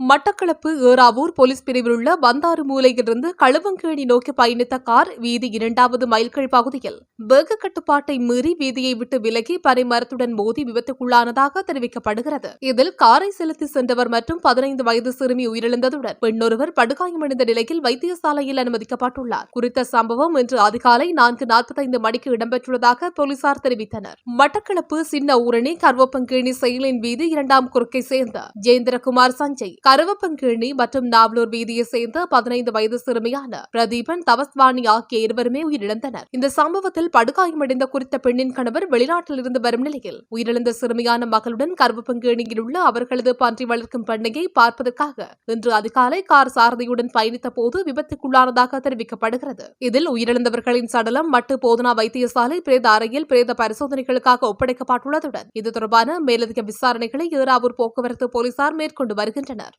Batticaloa Eravur police பிரிவில் உள்ள பந்தாறு மூலையிலிருந்து களுவங்கேணி நோக்கி பயணித்த கார் வீதி இரண்டாவது மைல்கள் பகுதியில் வேக கட்டுப்பாட்டை மீறி வீதியை விட்டு விலகி பனைமரத்துடன் மோதி விபத்துக்குள்ளானதாக தெரிவிக்கப்படுகிறது. இதில் காரை செலுத்தி சென்றவர் மற்றும் பதினைந்து வயது சிறுமி உயிரிழந்ததுடன் பெண்ணொருவர் படுகாயமடைந்த நிலையில் வைத்தியசாலையில் அனுமதிக்கப்பட்டுள்ளார். குறித்த சம்பவம் இன்று அதிகாலை நான்கு நாற்பத்தைந்து மணிக்கு இடம்பெற்றுள்ளதாக போலீசார் தெரிவித்தனர். மட்டக்களப்பு சின்ன ஊரணி கர்வப்பங்கேணி செயலின் வீதி இரண்டாம் குறுக்கை சேர்ந்த ஜெயேந்திரகுமார் சஞ்சய் கருவப்பங்கேணி மற்றும் நாவலூர் வீதியை சேர்ந்த பதினைந்து வயது சிறுமியான பிரதீபன் தவஸ்வாணி ஆகிய இருவருமே உயிரிழந்தனர். இந்த சம்பவத்தில் படுகாயமடைந்த குறித்த பெண்ணின் கணவர் வெளிநாட்டிலிருந்து வரும் நிலையில் உயிரிழந்த சிறுமியான மகளுடன் கருவப்பங்கேணியில் உள்ள அவர்களது பன்றி வளர்க்கும் பண்ணையை பார்ப்பதற்காக இன்று அதிகாலை கார் சாரதியுடன் பயணித்த போது விபத்துக்குள்ளானதாக தெரிவிக்கப்படுகிறது. இதில் உயிரிழந்தவர்களின் சடலம் மட்டு போதனா வைத்தியசாலை பிரேத அறையில் பிரேத பரிசோதனைகளுக்காக ஒப்படைக்கப்பட்டுள்ளதுடன் இது தொடர்பான மேலதிக விசாரணைகளை ஏறாவூர் போக்குவரத்து போலீசார் மேற்கொண்டு வருகின்றனர்.